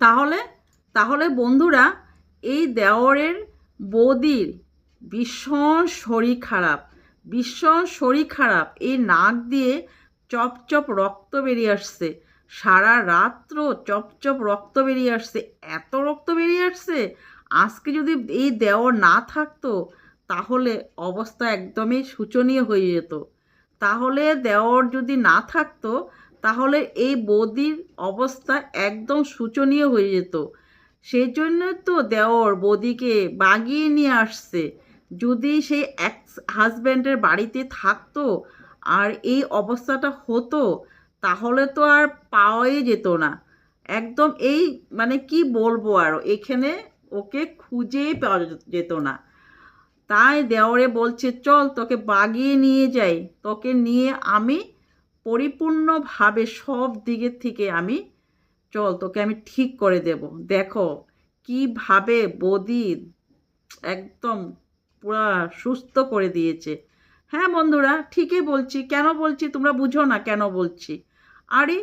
তাহলে তাহলে বন্ধুরা, এই দেওরের বৌদির ভীষণ শরীর খারাপ, ভীষণ শরীর খারাপ। এই নাক দিয়ে চপ চপ রক্ত বেরিয়ে আসছে। সারা রাত্র চপ চপ রক্ত বেরিয়ে আসছে। এত রক্ত বেরিয়ে আসছে। আজকে যদি এই দেওর না থাকতো, তাহলে অবস্থা একদমই শোচনীয় হয়ে যেত। তাহলে দেওর যদি না থাকতো তাহলে এই বৌদির অবস্থা একদম শোচনীয় হয়ে যেত। সেই জন্য তো দেওর বৌদিকে বাগিয়ে নিয়ে আসছে। যদি সেই এক হাজব্যান্ডের বাড়িতে থাকতো আর এই অবস্থাটা হতো, তাহলে তো আর পাওয়াই যেত না। একদম এই মানে কি বলব আর, এখানে ওকে খুঁজেই পাওয়া যেত না। তাই দেওরে বলছে, চল তোকে বাগিয়ে নিয়ে যাই। তোকে নিয়ে আমি পরিপূর্ণভাবে সব দিকের থেকে আমি, চল তোকে আমি ঠিক করে দেব। দেখো, কীভাবে বদি একদম পুরা সুস্থ করে দিয়েছে। হ্যাঁ বন্ধুরা, ঠিকই বলছি। কেন বলছি? তোমরা বুঝো না কেন বলছি। আরে,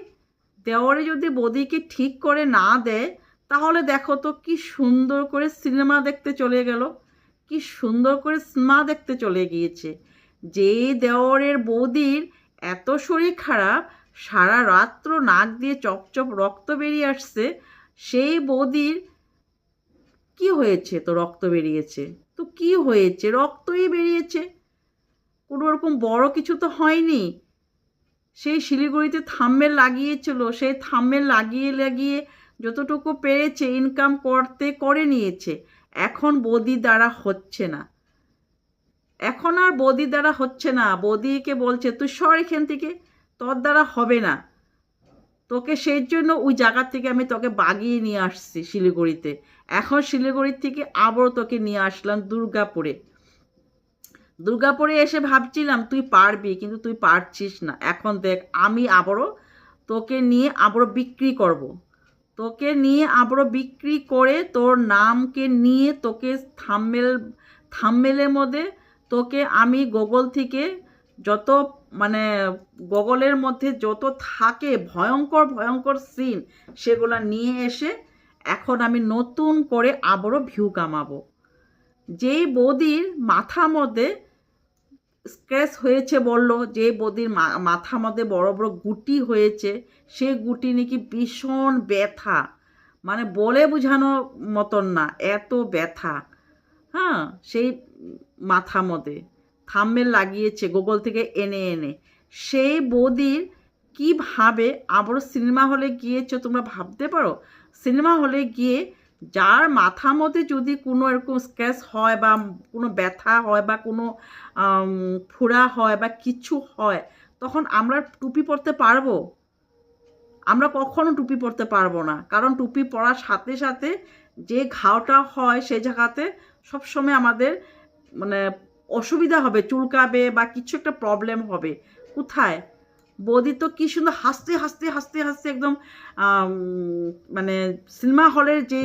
দেওয়ারে যদি বদিকে ঠিক করে না দেয়, তাহলে দেখো তো কি সুন্দর করে সিনেমা দেখতে চলে গেল। কি সুন্দর করে সিনেমা দেখতে চলে গিয়েছে। যে দেওয়ারের বৌদির এত শরীর খারাপ, সারা রাত্র নাক দিয়ে চপচপ রক্ত বেরিয়ে আসছে, সেই বৌদির কি হয়েছে? তো রক্ত বেরিয়েছে। তো কি হয়েছে? রক্তই বেরিয়েছে। কোনো রকম বড় কিছু তো হয়নি। সেই শিলিগুড়িতে থাম্মেল লাগিয়েছিল। সেই থাম্মেল লাগিয়ে লাগিয়ে যতটুকু পেরেছে ইনকাম করতে, করে নিয়েছে। এখন বৌদি দ্বারা হচ্ছে না। এখন আর বৌদি দ্বারা হচ্ছে না। বৌদিকে বলছে, তুই সর এখান থেকে, তোর দ্বারা হবে না। তোকে সেই জন্য ওই জায়গার থেকে আমি তোকে বাগিয়ে নিয়ে আসছি শিলিগুড়িতে। এখন শিলিগুড়ির থেকে আবারও তোকে নিয়ে আসলাম দুর্গাপুরে। দুর্গাপুরে এসে ভাবছিলাম, তুই পারবি, কিন্তু তুই পারছিস না। এখন দেখ, আমি আবারও তোকে নিয়ে আবারও বিক্রি করব। তোকে নিয়ে আবারও বিক্রি করে তোর নামকে নিয়ে তোকে থাম্মেল থাম্মেলের মধ্যে তোকে আমি গুগল থেকে যত মানে গুগলের মধ্যে যত থাকে ভয়ঙ্কর ভয়ঙ্কর সিন সেগুলো নিয়ে এসে এখন আমি নতুন করে আবারও ভিউ কামাবো। যেই বৌদির মাথা মধ্যে স্ক্র্যাচ হয়েছে বলল যে বৌদির মাথা মধ্যে বড় বড় গুটি হয়েছে সেই গুটি নাকি ভীষণ ব্যথা। মানে বলে বোঝানোর মতন না, এত ব্যথা। হ্যাঁ সেই মাথা মধ্যে থাম্বেল লাগিয়েছে, গুগল থেকে এনে এনে। সেই বৌদির কীভাবে আবারও সিনেমা হলে গিয়েছো তোমরা ভাবতে পারো? সিনেমা হলে গিয়ে যার মাথা মধ্যে যদি কোনো এরকম স্ক্র্যাচ হয় বা কোনো ব্যথা হয় বা কোনো ফোড়া হয় বা কিছু হয়, তখন আমরা টুপি পরতে পারব? আমরা কখনো টুপি পরতে পারব না। কারণ টুপি পরার সাথে সাথে যে ঘাওটা হয় সে জায়গাতে সবসময় আমাদের মানে অসুবিধা হবে, চুলকাবে বা কিছু একটা প্রবলেম হবে। কোথায়? বৌদি তো কী সুন্দর হাসতে হাসতে হাসতে হাসতে একদম মানে সিনেমা হলের যে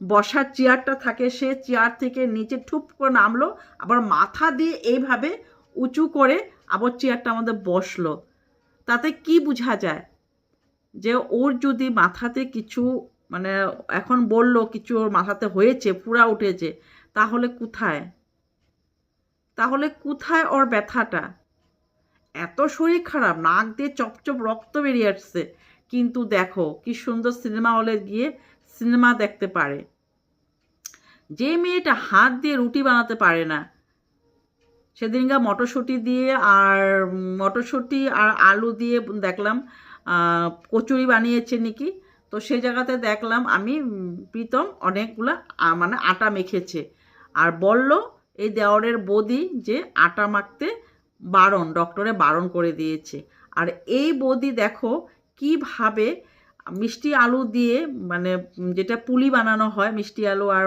বসার চেয়ারটা থাকে, সে চেয়ার থেকে নিচে ঠুপ করে নামলো, আবার মাথা দিয়ে এইভাবে উঁচু করে আবার চেয়ারটা আমাদের বসল। তাতে কি বোঝা যায়? যে ওর যদি মাথাতে কিছু মানে এখন বলল, কিছু ওর মাথাতে হয়েছে, পুরা উঠেছে তাহলে কোথায়? তাহলে কোথায় ওর ব্যথাটা? এত শরীর খারাপ, নাক দিয়ে চপচপ রক্ত বেরিয়ে আসছে। কিন্তু দেখো, কি সুন্দর সিনেমা হলে গিয়ে সিনেমা দেখতে পারে। যে মেয়েটা হাত দিয়ে রুটি বানাতে পারে না সেদিনকা মটরশুঁটি দিয়ে আর মটরশুঁটি আর আলু দিয়ে দেখলাম কচুরি বানিয়েছে নাকি? তো সেই জায়গাতে দেখলাম আমি প্রীতম অনেকগুলো মানে আটা মেখেছে। আর বলল, এই দেওয়ারের বদি যে আটা মাখতে বারণ, ডক্টরে বারণ করে দিয়েছে। আর এই বদি দেখো কীভাবে মিষ্টি আলু দিয়ে মানে যেটা পুলি বানানো হয়, মিষ্টি আলু আর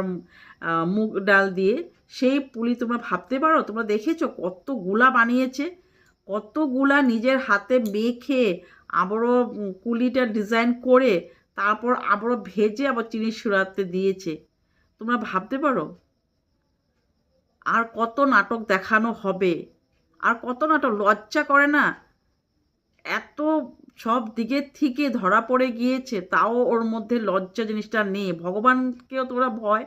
মুগ ডাল দিয়ে, সেই পুলি তোমরা ভাবতে পারো? তোমরা দেখেছ কতগুলা বানিয়েছে? কতগুলা নিজের হাতে মেখে আবারও কুলিটা ডিজাইন করে, তারপর আবারও ভেজে আবার চিনি সুরাতে দিয়েছে। তোমরা ভাবতে পারো? আর কত নাটক দেখানো হবে? আর কত নাটক? লজ্জা করে না? এত সব দিকের থেকে ধরা পড়ে গিয়েছে, তাও ওর মধ্যে লজ্জা জিনিসটা নেই। ভগবানকেও তো ওরা ভয়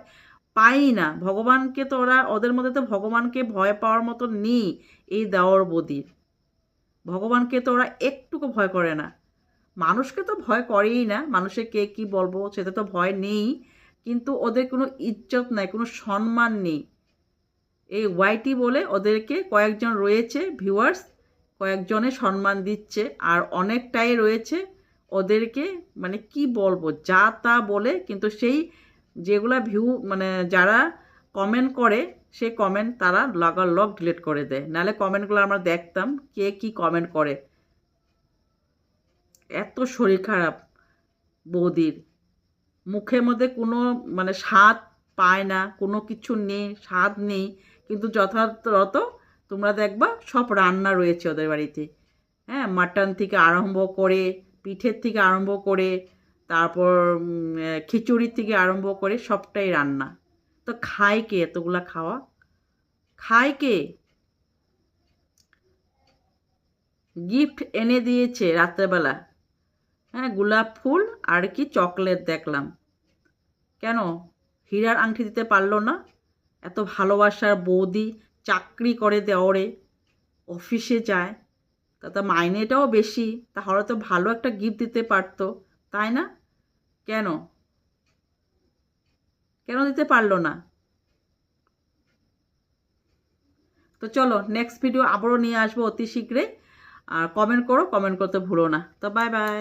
পাই না। ভগবানকে তো ওরা, ওদের মধ্যে তো ভগবানকে ভয় পাওয়ার মতো নেই এই দেওয়ার বদির। ভগবানকে তো ওরা একটুকু ভয় করে না। মানুষকে তো ভয় করেই না। মানুষে কে কি বলব, সেটা তো ভয় নেই। কিন্তু ওদের কোনো ইজ্জত নাই, কোনো সম্মান নেই। এই ওয়াইটি বলে ওদেরকে কয়েকজন রয়েছে ভিউয়ার্স কয়েকজনে সম্মান দিচ্ছে, আর অনেকটাই রয়েছে ওদেরকে মানে কি বলব, যা তা বলে, কিন্তু সেই যেগুলা ভিউ মানে যারা কমেন্ট করে, সেই কমেন্ট তারা লগার লাগালগ ডিলিট করে দেয়। নাহলে কমেন্টগুলো আমরা দেখতাম, কে কি কমেন্ট করে। এত শরীর খারাপ বৌদির। মুখের মধ্যে কোনো মানে স্বাদ পায় না, কোনো কিছু নেই, স্বাদ নেই। কিন্তু যথাযথ তোমরা দেখবা সব রান্না রয়েছে ওদের বাড়িতে। হ্যাঁ মাটন থেকে আরম্ভ করে, পিঠের থেকে আরম্ভ করে, তারপর খিচুড়ির থেকে আরম্ভ করে সবটাই রান্না। তো খায় কে এতগুলা খাওয়া? খায় কে? গিফট এনে দিয়েছে রাত্রেবেলা। হ্যাঁ গোলাপ ফুল আর কি চকলেট দেখলাম। কেন? হীরার আংটি দিতে পারল না? এত ভালোবাসার বৌদি চাকরি করে দেওরে অফিসে যায় তাতে মাইনেটাও বেশি, তাহলে তো ভালো একটা গিফট দিতে পারতো, তাই না? কেন? কেন দিতে পারল না? তো চলো নেক্সট ভিডিও আবারও নিয়ে আসব অতি শীঘ্রই, আর কমেন্ট করো কমেন্ট করতে ভুলো না, তো বাই বাই